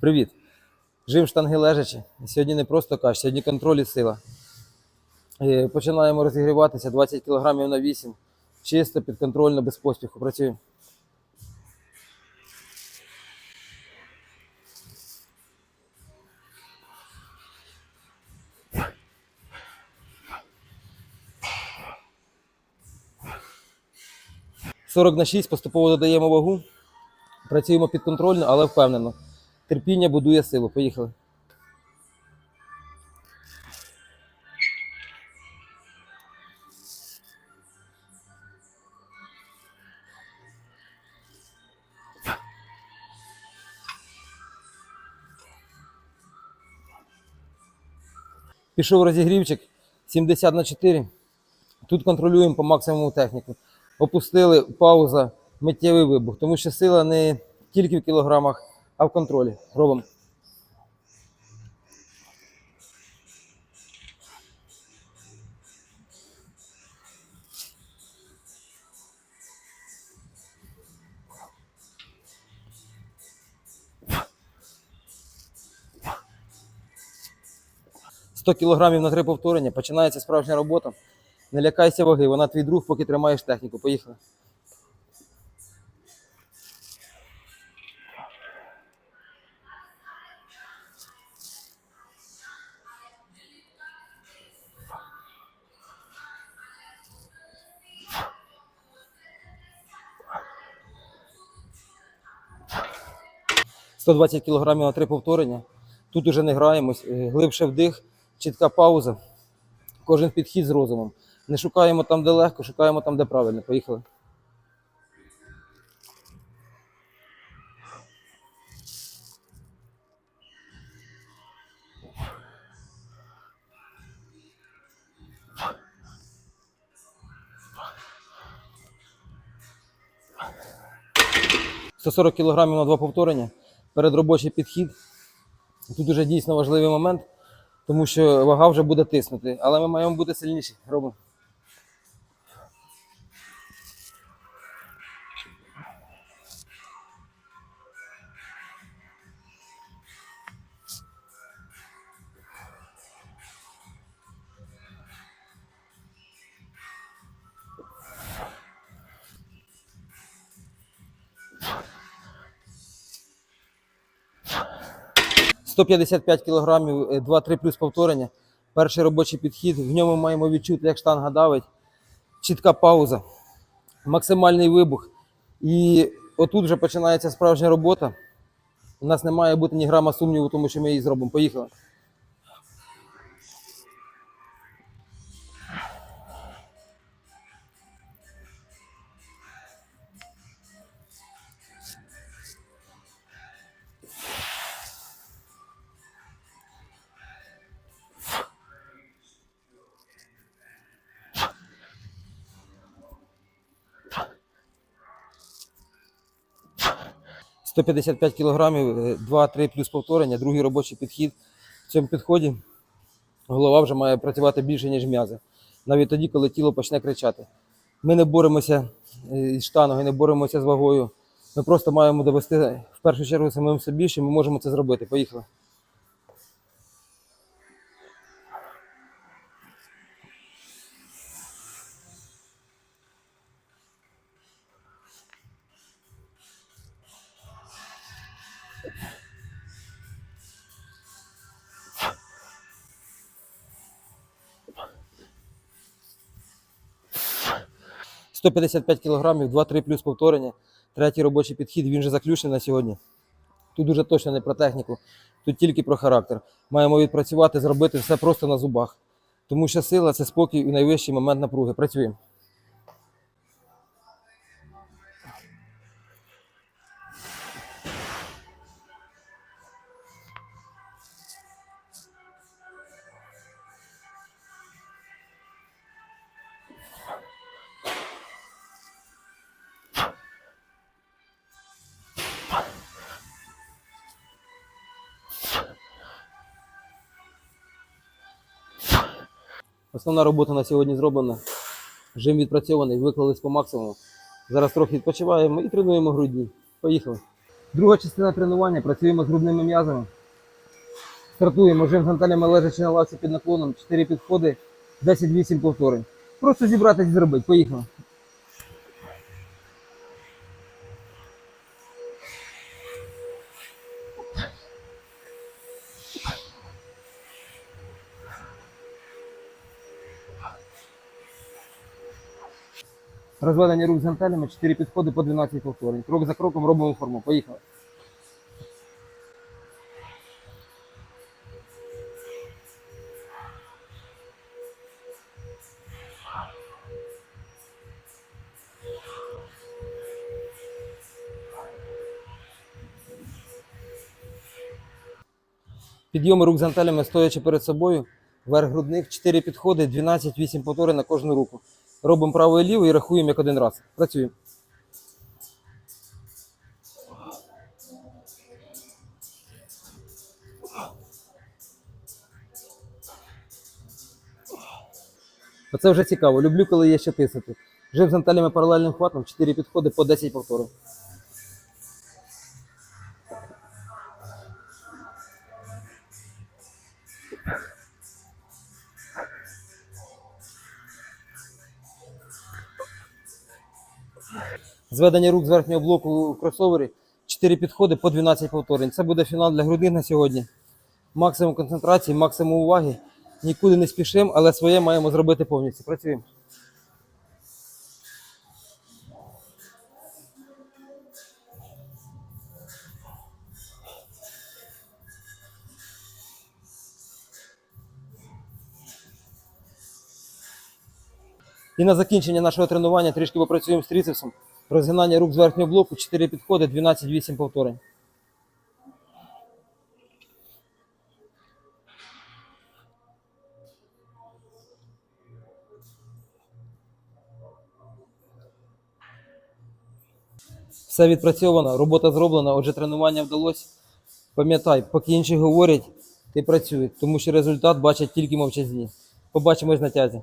Привіт! Жим штанги лежачі. Сьогодні не просто каш, сьогодні контроль і сила. Е, Починаємо розігріватися 20 кг на 8. Чисто, підконтрольно, без поспіху. Працюємо. Сорок на 6 поступово додаємо вагу. Працюємо підконтрольно, але впевнено. Терпіння будує силу. Поїхали. Пішов розігрівчик 70 на 4. Тут контролюємо по максимуму техніку. Опустили, пауза, миттєвий вибух. Тому що сила не тільки в кілограмах, а в контролі. Робимо. «100 кілограмів на три повторення. Починається справжня робота. Не лякайся ваги, вона твій друг, поки тримаєш техніку. Поїхали. «120 кілограмів на три повторення. Тут уже не граємось, е, глибше вдих, чітка пауза. Кожен підхід з розумом. Не шукаємо там, де легко, шукаємо там, де правильно. Поїхали. «140 кілограмів на два повторення. Передробочий підхід. Тут уже дійсно важливий момент, тому що вага вже буде тиснути, але ми маємо бути сильніші. Робимо. – 155 кілограмів, е, 2-3 плюс повторення. Перший робочий підхід. В ньому маємо відчути, як штанга давить. Чітка пауза, максимальний вибух. І отут вже починається справжня робота. У нас не має бути ні грама сумніву, тому що ми її зробимо. Поїхали. – 155 кілограмів, е, 2-3 плюс повторення, другий робочий підхід. В цьому підході голова вже має працювати більше, ніж м'язи. Навіть тоді, коли тіло почне кричати. Ми не боремося з із штангою, не боремося з вагою. Ми просто маємо довести в першу чергу самим собі, що ми можемо це зробити. Поїхали. – 155 кілограмів, 2-3 плюс повторення. Третій робочий підхід, він вже заключений на сьогодні. Тут дуже точно не про техніку, тут тільки про характер. Маємо відпрацювати, зробити все просто на зубах. Тому що сила це спокій і найвищий момент напруги. Працюємо. Основна робота на сьогодні зроблена. Жим відпрацьований, виклались по максимуму. Зараз трохи відпочиваємо і тренуємо грудні. Поїхали. Друга частина тренування. Працюємо з грудними м'язами. Стартуємо жим гантелями лежачи на лавці під наклоном. 4 підходи, 10-8 повторень. Просто зібратись і зробити. Поїхали. Розведення рук з гантелями, 4 підходи по 12 повторень. Крок за кроком робимо форму. Поїхали. Підйоми рук з гантелями стоячи перед собою. Верх грудних, 4 підходи, 12-8 повторень на кожну руку. Робимо право і ліво і рахуємо як один раз. Працюємо. Оце вже цікаво. Люблю, коли є ще тисати. Жив з гантелями паралельним хватом, 4 підходи по 10 повторень. Зведення рук з верхнього блоку у кросовері, 4 підходи по 12 повторень. Це буде фінал для грудних на сьогодні. Максимум концентрації, максимум уваги. Нікуди не спішимо, але своє маємо зробити повністю. Працюємо. І на закінчення нашого тренування трішки попрацюємо з трицепсом. Розгинання рук з верхнього блоку, 4 підходи, 12-8 повторень. Все відпрацьовано, робота зроблена, отже, тренування вдалося. Пам'ятай, поки інші говорять, ти працюй, тому що результат бачать тільки мовчазні. Побачимось на тязі.